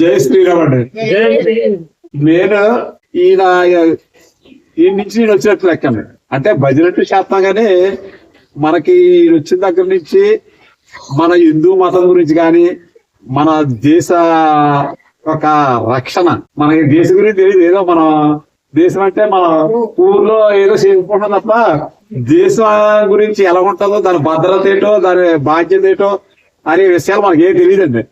జై శ్రీరామ్ అండి. నేను ఈయన ఈ నుంచి నేను వచ్చినట్టు లెక్కనే. అంటే భజనట్టు చేస్తాం కానీ మనకి ఈయన వచ్చిన దగ్గర నుంచి మన హిందూ మతం గురించి కానీ మన దేశ ఒక రక్షణ. మనకి దేశం గురించి తెలియదు. ఏదో మన దేశం అంటే మన ఊర్లో ఏదో చేసుకుంటాం తప్ప దేశం గురించి ఎలా ఉంటుందో దాని భద్రత ఏంటో దాని బాధ్యత ఏంటో అనే విషయాలు మనకి ఏం తెలియదండి.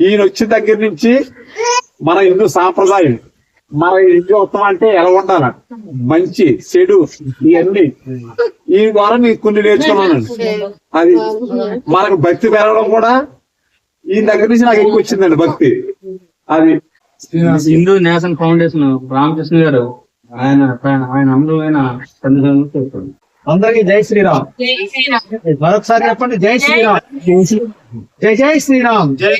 ఈయన వచ్చిన దగ్గర నుంచి మన హిందూ సాంప్రదాయం మన హిందూ ఉత్తమం అంటే ఎలా ఉండాలి? మంచి చెడు ఇవన్నీ. ఈ ద్వారా నీకు కొన్ని నేర్చుకున్నానండి. అది మనకు భక్తి పెరగడం కూడా ఈ దగ్గర నుంచి నాకు ఎక్కువ వచ్చిందండి భక్తి. అది హిందూ నేషన్ ఫౌండేషన్ రామకృష్ణ గారు ఆయన ఆయన- ఆయన అమృతమైన అందరికి జై శ్రీరామ్. మరొకసారి చెప్పండి జై శ్రీరామ్. జై జై శ్రీరామ్. జై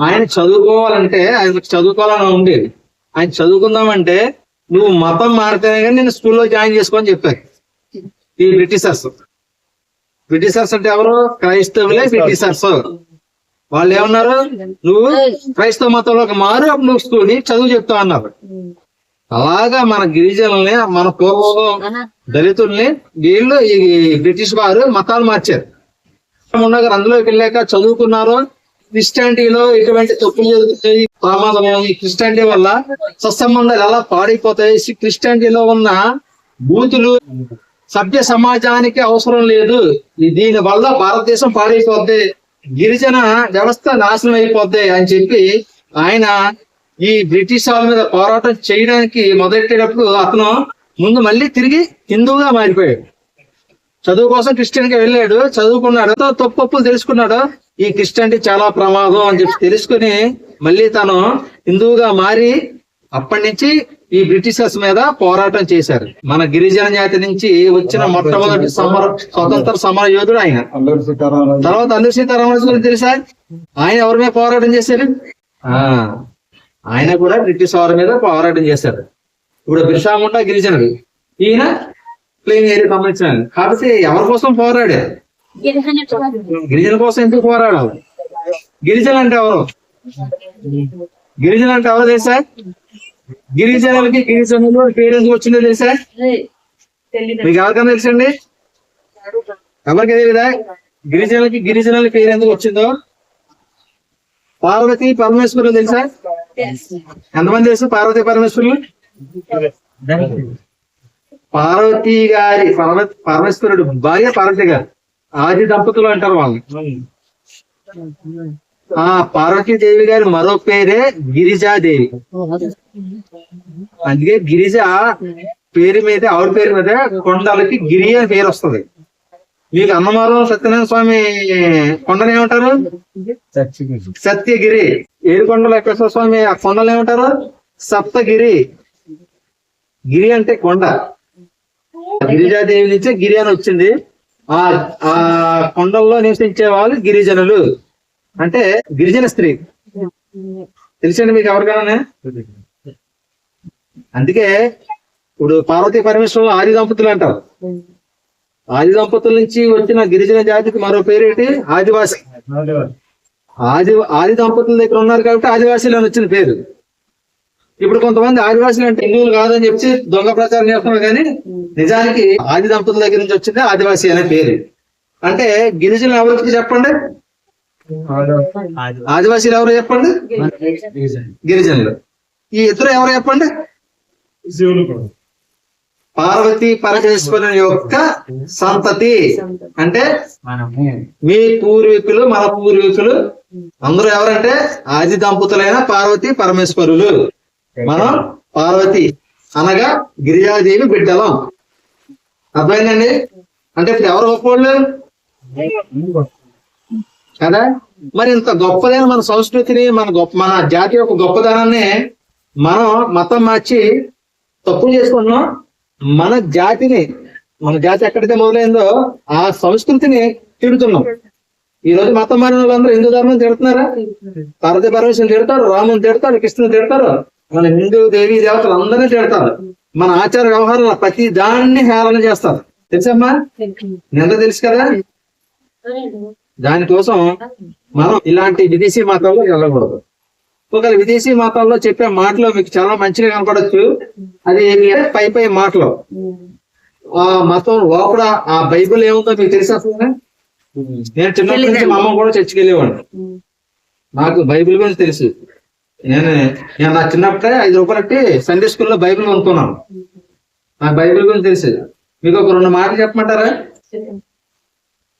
ఆయన చదువుకోవాలంటే ఆయన చదువుకోవాలని ఉండేది. ఆయన చదువుకుందామంటే నువ్వు మతం మారితేనే కానీ నేను స్కూల్లో జాయిన్ చేసుకొని చెప్పారు. ఈ బ్రిటిషర్స్. బ్రిటిషర్స్ అంటే ఎవరు? క్రైస్తవులే బ్రిటిషర్స్. వాళ్ళు ఏమన్నారు? నువ్వు క్రైస్తవ మతంలోకి మారు అప్పుడు నువ్వు స్కూల్ చదువు చెప్తావు అన్నారు. అలాగా మన గిరిజనుల్ని మన పూర్వం దళితుల్ని వీళ్ళు ఈ బ్రిటిష్ వారు మతాలు మార్చారు. ఉండగా అందులోకి వెళ్ళాక చదువుకున్నారు. క్రిస్టియానిటీలో ఎటువంటి తప్పులు జరుగుతాయి ప్రమాదం ఈ క్రిస్టియానిటీ వల్ల సత్సంబంధాలు ఎలా పాడైపోతాయి? క్రిస్టియానిటీలో ఉన్న బూతులు సభ్య సమాజానికి అవసరం లేదు. దీని వల్ల భారతదేశం పాడైపోద్ది. గిరిజన వ్యవస్థ నాశనం అయిపోద్ది అని చెప్పి ఆయన ఈ బ్రిటిష్ వాళ్ళ మీద పోరాటం చేయడానికి మొదలెట్టేటప్పుడు అతను ముందు మళ్ళీ తిరిగి హిందువుగా మారిపోయాడు. చదువు కోసం క్రిస్టియన్గా వెళ్ళాడు చదువుకున్నాడు తో తప్పప్పులు తెలుసుకున్నాడు. ఈ క్రిస్టియానిటీ చాలా ప్రమాదం అని చెప్పి తెలుసుకుని మళ్ళీ తను హిందువుగా మారి అప్పటి నుంచి ఈ బ్రిటిషర్స్ మీద పోరాటం చేశారు. మన గిరిజన జాతి నుంచి వచ్చిన మొట్టమొదటి సమర స్వతంత్ర సమర యోధుడు ఆయన. తర్వాత అల్లూరి సీతారామరాజు గురించి తెలుసా? ఆయన ఎవరి మీద పోరాటం చేశారు? ఆ ఆయన కూడా బ్రిటిష్ వారి మీద పోరాటం చేశారు. ఇప్పుడు బిర్సా ముండా గిరిజనుడు. ఈయన ప్లేన్ ఏరియా సంబంధించిన. కాబట్టి ఎవరి కోసం పోరాడారు? గిరిజన కోసం ఎందుకు పోరాడాలి? గిరిజన అంటే ఎవరు? గిరిజన అంటే ఎవరు తెలుసా? గిరిజనులకి గిరిజనులు పేరు ఎందుకు వచ్చిందో తెలుసా? మీకు ఎవరికైనా తెలుసండి? ఎవరికి తెలియదా గిరిజనులకి గిరిజనుల పేరు ఎందుకు వచ్చిందో? పార్వతి పరమేశ్వరులు తెలుసా? ఎంతమంది తెలుసు? పార్వతి పరమేశ్వరులు? పార్వతి గారి పరమ పరమేశ్వరుడు భార్య పార్వతి గారు. ఆది దంపతులు అంటారు వాళ్ళని. ఆ పార్వతీదేవి గారి మరో పేరే గిరిజాదేవి. అందుకే గిరిజ పేరు మీద ఆవిడ పేరు మీద కొండలకి గిరి అని పేరు వస్తుంది. మీకు అన్నమారం సత్యనారాయణ స్వామి కొండలు ఏమంటారు? సత్యగిరి. ఏడుకొండ వెంకటేశ్వర స్వామి ఆ కొండలు ఏమంటారు? సప్తగిరి. గిరి అంటే కొండ. గిరిజాదేవి నుంచి గిరి అని వచ్చింది. ఆ ఆ కొండల్లో నివసించే వాళ్ళు గిరిజనులు. అంటే గిరిజన స్త్రీ. తెలిసండి మీకు ఎవరికైనా? అందుకే ఇప్పుడు పార్వతీ పరమేశ్వరులు ఆది దంపతులు అంటారు. ఆది దంపతుల నుంచి వచ్చిన గిరిజన జాతికి మరో పేరేంటి ఆదివాసి. ఆది ఆది దంపతుల దగ్గర ఉన్నారు కాబట్టి ఆదివాసీలు అని వచ్చిన పేరు. ఇప్పుడు కొంతమంది ఆదివాసీలు అంటే హిందువులు కాదని చెప్పి దొంగ ప్రచారం చేస్తున్నారు కానీ నిజానికి ఆది దంపతుల దగ్గర నుంచి వచ్చింది ఆదివాసీ అనే పేరు. అంటే గిరిజనులు ఎవరికి చెప్పండి? ఆదివాసీలు ఎవరు చెప్పండి? గిరిజనులు. ఈ ఇద్దరు ఎవరు చెప్పండి? పార్వతీ పరమేశ్వరుని యొక్క సంతతి. అంటే మీ పూర్వీకులు మన పూర్వీకులు అందరూ ఎవరంటే ఆది దంపతులైన పార్వతి పరమేశ్వరులు. మనం పార్వతి అనగా గిరిజాదేవి బిడ్డలం. అర్థమైందండి? అంటే ఇప్పుడు ఎవరు గొప్పవాళ్ళు కదా? మరి ఇంత గొప్పదైన మన సంస్కృతిని మన గొప్ప మన జాతి యొక్క గొప్పదనాన్ని మనం మతం మార్చి తప్పు చేసుకుంటున్నాం మన జాతిని మన జాతి ఎక్కడైతే మొదలైందో ఆ సంస్కృతిని తిడుతున్నాం. ఈ రోజు మతం మారిన వాళ్ళందరూ హిందూ ధర్మం తిడుతున్నారా? పార్వతీ పరమేశ్వరం తిడతారు రాముని తిడతారు కృష్ణుని తిడతారు. మన హిందూ దేవీ దేవతలు అందరినీ తిడతారు. మన ఆచార వ్యవహారాలు ప్రతి దాన్ని హేళన చేస్తారు. తెలుసమ్మా? నిన్న తెలుసు కదా? దానికోసం మనం ఇలాంటి విదేశీ మతాల్లో వెళ్ళకూడదు. ఒకవేళ విదేశీ మతాల్లో చెప్పే మాటలు మీకు చాలా మంచిగా కనపడచ్చు. అది ఏంటంటే పై పై మాటలు. ఆ మతం లోపల ఆ బైబిల్ ఏముందో మీకు తెలుసా? నేను చిన్నప్పటి నుంచి మా అమ్మ కూడా చర్చికి వెళ్ళేవాడు నాకు బైబిల్ గురించి తెలుసు. నేను నేను నా చిన్నప్పుడే ఐదు రూపాయలకి సండే స్కూల్లో బైబిల్ కొనుక్కున్నాను. నాకు బైబిల్ గురించి తెలిసేది. మీకు ఒక రెండు మాటలు చెప్పమంటారా?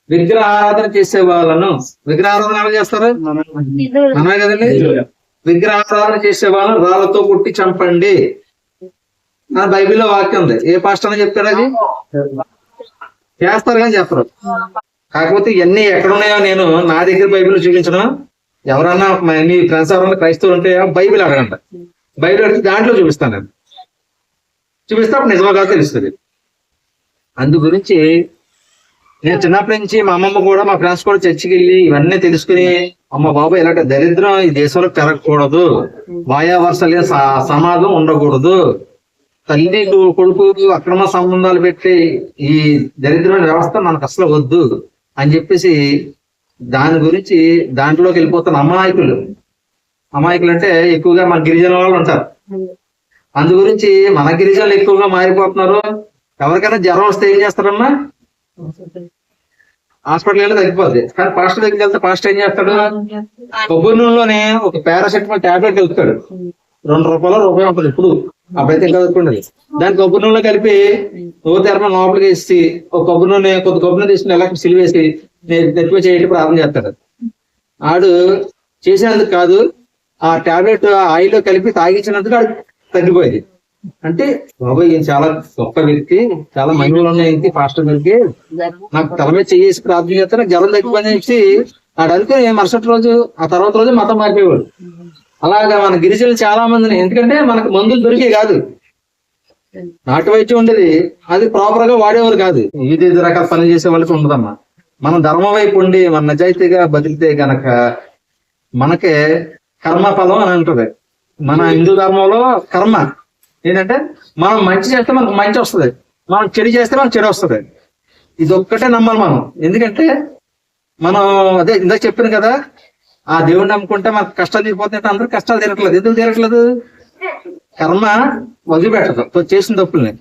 విగ్రహ ఆరాధన చేసే వాళ్ళను విగ్రహ ఆరాధన ఎలా చేస్తారు? మనమే కదండి. విగ్రహ ఆరాధన చేసే వాళ్ళను రాళ్ళతో కొట్టి చంపండి. నా బైబిల్లో వాక్యం ఉంది. ఏ పాస్టర్ అని చెప్పారు అది? చేస్తారు కానీ చెప్పరు. కాకపోతే ఇవన్నీ ఎక్కడ ఉన్నాయో నేను నా దగ్గర బైబిల్ చూపించడం ఎవరన్నా నీ మీ ఫ్రెండ్స్ ఎవరన్నా క్రైస్తవులు ఉంటే బైబిల్ అడగంట. బైబిల్ అడిగితే దాంట్లో చూపిస్తాను నేను. చూపిస్తే అప్పుడు నిజమా కాదు తెలుస్తుంది. అందు గురించి నేను చిన్నప్పటి నుంచి మా అమ్మమ్మ కూడా మా ఫ్రెండ్స్ కూడా చర్చికి వెళ్ళి ఇవన్నీ తెలుసుకుని అమ్మ బాబు ఇలాంటి దరిద్రం ఈ దేశంలో పెరగకూడదు. వాయావర్సలే సమాజం ఉండకూడదు. తల్లి కొడుకు అక్రమ సంబంధాలు పెట్టి ఈ దరిద్రమైన వ్యవస్థ మనకు అసలు వద్దు అని చెప్పేసి దాని గురించి దాంట్లోకి వెళ్ళిపోతున్న అమాయకులు. అమాయకులు అంటే ఎక్కువగా మన గిరిజన వాళ్ళు ఉంటారు. అందు గురించి మన గిరిజనులు ఎక్కువగా మారిపోతున్నారు. ఎవరికైనా జ్వరం వస్తే ఏం చేస్తారమ్మా? హాస్పిటల్ వెళ్ళి తగ్గిపోద్ది. కానీ పాస్టర్ దగ్గరికి వెళ్తే పాస్టర్ ఏం చేస్తాడు? కొబ్బరి నూనెలోనే ఒక పారాసెటమాల్ టాబ్లెట్ వెళ్తాడు రెండు రూపాయలు రూపాయి ఉంటుంది ఇప్పుడు. అప్పుడైతే ఇంకా దొరుకుండదు దాని కొబ్బరి నూనెలో కలిపి ఓ తెరమ లోపలికి వేసి ఒక కొబ్బరి నూనె కొద్ది కొబ్బరి నూనె తీసుకుని ఎలా సిలివేసి ఎక్కువ చేయటం ప్రారంభం చేస్తాడు. ఆడు చేసేందుకు కాదు ఆ టాబ్లెట్ ఆయిల్లో కలిపి తాగించినందుకు ఆడు తగ్గిపోయేది. అంటే బాబాయ్ ఈయన చాలా గొప్ప వ్యక్తి చాలా మహిళలు ఉన్నాయి ఫాస్ట్ గారికి నాకు తల మీద చేసి ప్రార్థన చేస్తే నాకు జ్వరం తగ్గిపోయింది చెప్పి ఆడు అనుకుని మరుసటి రోజు ఆ తర్వాత రోజు మతం మారిపోయేవాడు. అలాగా మన గిరిజనులు చాలా మందిని ఎందుకంటే మనకు మందులు దొరికే కాదు. నాటు వైద్యం ఉండేది అది ప్రాపర్గా వాడేవారు కాదు. ఇది రకాల పనులు చేసే వాళ్ళకి ఉండదమ్మా. మనం ధర్మం వైపు ఉండి మన నిజాయితీగా బతికితే గనక మనకే కర్మ ఫలం అని అంటుంది. మన హిందూ ధర్మంలో కర్మ. ఏంటంటే మనం మంచి చేస్తే మనకు మంచి వస్తుంది. మనం చెడు చేస్తే మనకు చెడు వస్తుంది. ఇది ఒక్కటే నమ్మాలి మనం. ఎందుకంటే మనం అదే ఇందాక చెప్పాను కదా ఆ దేవుడిని నమ్ముకుంటే మనకు కష్టాలు తీరిపోతుంటే అందరూ కష్టాలు తీరట్లేదు. ఎందుకు తీరట్లేదు? కర్మ వదిలిపెట్టదు. చేసిన తప్పుల్ని.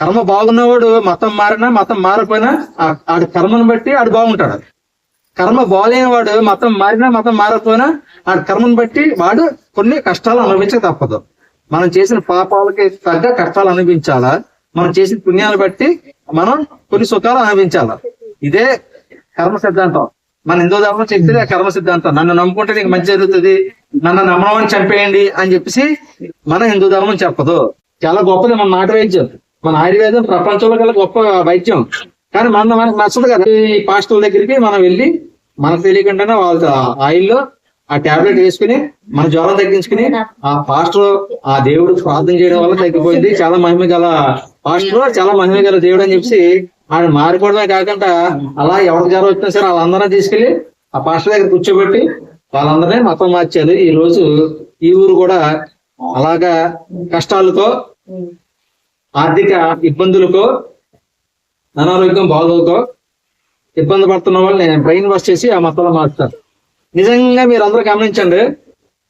కర్మ బాగున్నవాడు మతం మారినా మతం మారకపోయినా ఆడి కర్మను బట్టి ఆడు బాగుంటాడు కర్మ బాగలేనివాడు మతం మారినా మతం మారకపోయినా ఆడి కర్మను బట్టి వాడు కొన్ని కష్టాలు అనుభవించక తప్పదు. మనం చేసిన పాపాలకి తగ్గ కష్టాలు అనుభవించాలా? మనం చేసిన పుణ్యాలు బట్టి మనం కొన్ని సుఖాలు అనుభవించాలా? ఇదే కర్మ సిద్ధాంతం. మన హిందూ ధర్మం చెప్తే కర్మ సిద్ధాంతం. నన్ను నమ్ముకుంటే నీకు మంచి జరుగుతుంది నన్ను నమ్మడం చంపేయండి అని చెప్పేసి మన హిందూ ధర్మం చెప్పదు. చాలా గొప్పది మన నాటు వైద్యం. మన ఆయుర్వేదం ప్రపంచంలో గల గొప్ప వైద్యం. కానీ మన మనకు నచ్చదు కదా. ఈ పాస్టల్ దగ్గరికి మనం వెళ్ళి మనకు తెలియకుండానే వాళ్ళ ఆయిల్లో ఆ టాబ్లెట్ వేసుకుని మన జ్వరం తగ్గించుకుని ఆ పాస్టర్ ఆ దేవుడు ప్రార్థన చేయడం వల్ల తగ్గిపోయింది. చాలా మహిమ గల పాస్టర్ చాలా మహిమ గల దేవుడు అని చెప్పి ఆయన మారిపోవడమే కాకుండా అలా ఎవరికి జ్వరం వచ్చినా సరే వాళ్ళందరినీ తీసుకెళ్ళి ఆ పాస్టర్ దగ్గర కూర్చోబెట్టి వాళ్ళందరినీ మతం మార్చారు. ఈ రోజు ఈ ఊరు కూడా అలాగా కష్టాలతో ఆర్థిక ఇబ్బందులకో అనారోగ్యం బాగోకో ఇబ్బంది పడుతున్న వాళ్ళని బ్రెయిన్ వాష్ చేసి ఆ మతంలో మార్చుతారు నిజంగా మీరు అందరూ గమనించండి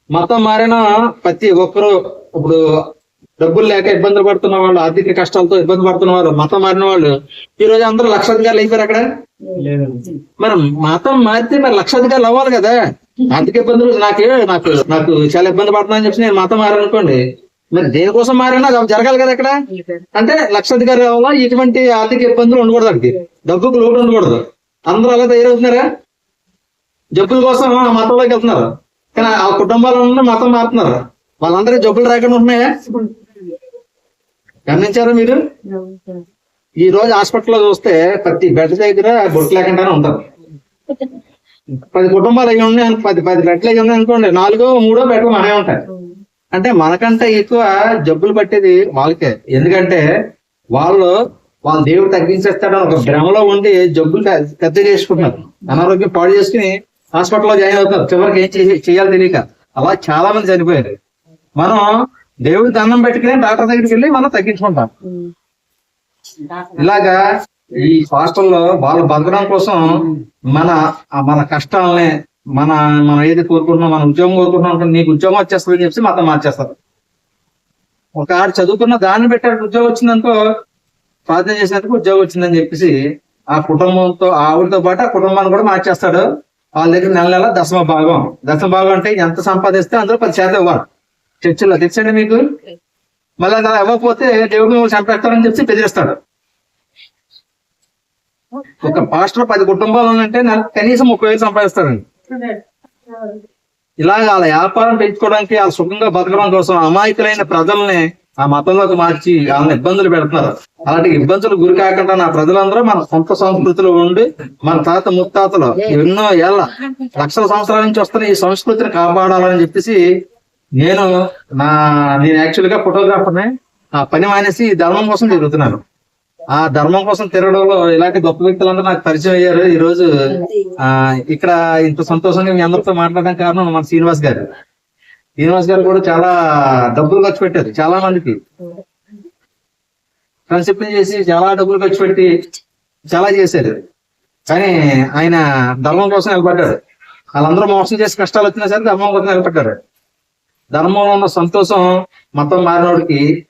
మతం మారిన ప్రతి ఒక్కరు ఇప్పుడు డబ్బులు లేక ఇబ్బందులు పడుతున్న వాళ్ళు ఆర్థిక కష్టాలతో ఇబ్బంది పడుతున్న వాళ్ళు మతం మారిన వాళ్ళు ఈ రోజు అందరూ లక్షాధికారులు అయిపోయారు అక్కడ? మరి మతం మారితే మరి లక్షాధికారులు అవ్వాలి కదా? ఆర్థిక ఇబ్బందులు నాకే నాకు నాకు చాలా ఇబ్బంది పడుతున్నా అని చెప్పి నేను మతం మారనుకోండి మరి దేనికోసం మారినా జరగాలి కదా ఇక్కడ? అంటే లక్షాధికారి వల్ల ఇటువంటి ఆర్థిక ఇబ్బందులు ఉండకూడదు అక్కడికి. డబ్బుకు లోటు ఉండకూడదు. అందరూ అలా తయారవుతున్నారా? జబ్బుల కోసం ఆ మతంలోకి వెళ్తున్నారు? కానీ ఆ కుటుంబాలను మతం మారుతున్నారు? వాళ్ళందరికీ జబ్బులు రాకుండా ఉంటున్నాయా? గమనించారా మీరు? ఈ రోజు హాస్పిటల్లో చూస్తే ప్రతి బెడ్ దగ్గర బొట్టు లేకుండానే ఉంటారు. పది కుటుంబాలు అవి ఉన్నాయి పది పది బెడ్లు అవి ఉన్నాయి అనుకోండి. నాలుగో మూడో బెడ్లు మనమే ఉంటాయి. అంటే మనకంటే ఎక్కువ జబ్బులు పట్టేది వాళ్ళకే. ఎందుకంటే వాళ్ళు వాళ్ళ దేవుడు తగ్గించేస్తాడని ఒక భ్రమలో ఉండి జబ్బులు పెద్ద చేసుకుంటున్నారు. అనారోగ్యం పాడు చేసుకుని హాస్పిటల్లో జాయిన్ అవుతారు. చివరికి ఏం చేసి చేయాలో తెలియక. అలా చాలా మంది చనిపోయారు. మనం దేవుడి దండం పెట్టుకుని డాక్టర్ దగ్గరికి వెళ్ళి మనం తగ్గించుకుంటాం. ఇలాగా ఈ హాస్టల్లో వాళ్ళు బతకడం కోసం మన మన కష్టాలని మన మనం ఏది కోరుకుంటున్నాం మన ఉద్యోగం కోరుకుంటున్నాం నీకు ఉద్యోగం వచ్చేస్తుందని చెప్పి మతం మార్చేస్తారు ఒక ఆడు చదువుకున్న దాన్ని పెట్టాడు ఉద్యోగం వచ్చిందనుకో ప్రార్థన చేసినందుకు ఉద్యోగం వచ్చిందని చెప్పేసి ఆ కుటుంబంతో ఆవిడతో పాటు ఆ కుటుంబాన్ని కూడా మార్చేస్తాడు. వాళ్ళ దగ్గర నెల నెల దశమ భాగం. దశమ భాగం అంటే ఎంత సంపాదిస్తే అందులో పది శాతం ఇవ్వాలి. చర్చిలో తెచ్చండి మీకు? మళ్ళీ అలా ఇవ్వకపోతే దేవుడు మిమ్మల్ని చంపేస్తారని చెప్పి బెదిరిస్తాడు. ఒక పాస్టర్ పది కుటుంబాలు ఉన్నంటే నెలకు కనీసం ముప్పై వేలు సంపాదిస్తాడండి. ఇలాగ వాళ్ళ వ్యాపారం పెంచుకోవడానికి వాళ్ళ సుఖంగా బతకడం కోసం అమాయకులైన ప్రజల్ని ఆ మతంలోకి మార్చి వాళ్ళని ఇబ్బందులు పెడుతున్నారు. అలాంటి ఇబ్బందులు గురి కాకుండా నా ప్రజలందరూ మన సొంత సంస్కృతిలో ఉండి మన తాత ముత్తాతలు ఎన్నో ఏళ్ళ లక్షల సంవత్సరాల నుంచి వస్తున్న ఈ సంస్కృతిని కాపాడాలని చెప్పేసి నేను నా నేను యాక్చువల్గా ఫోటోగ్రాఫర్ని ఆ పని మానేసి ధర్మం కోసం తిరుగుతున్నాను. ఆ ధర్మం కోసం తిరగడంలో ఇలాంటి గొప్ప వ్యక్తులందరూ నాకు పరిచయం అయ్యారు. ఈ రోజు ఆ ఇక్కడ ఇంత సంతోషంగా మీ అందరితో మాట్లాడడానికి కారణం మన శ్రీనివాస్ గారు. శ్రీనివాస్ గారు కూడా చాలా డబ్బులు ఖర్చు పెట్టారు చాలా మందికి. ఫ్రెండ్షిప్ చేసి చాలా డబ్బులు ఖర్చు పెట్టి చాలా చేశారు. కానీ ఆయన ధర్మం కోసం నిలబడ్డాడు. వాళ్ళందరూ మోసం చేసి కష్టాలు వచ్చినా సరే ధర్మం కోసం నిలబడ్డారు. ధర్మంలో ఉన్న సంతోషం మతం మారినోడికి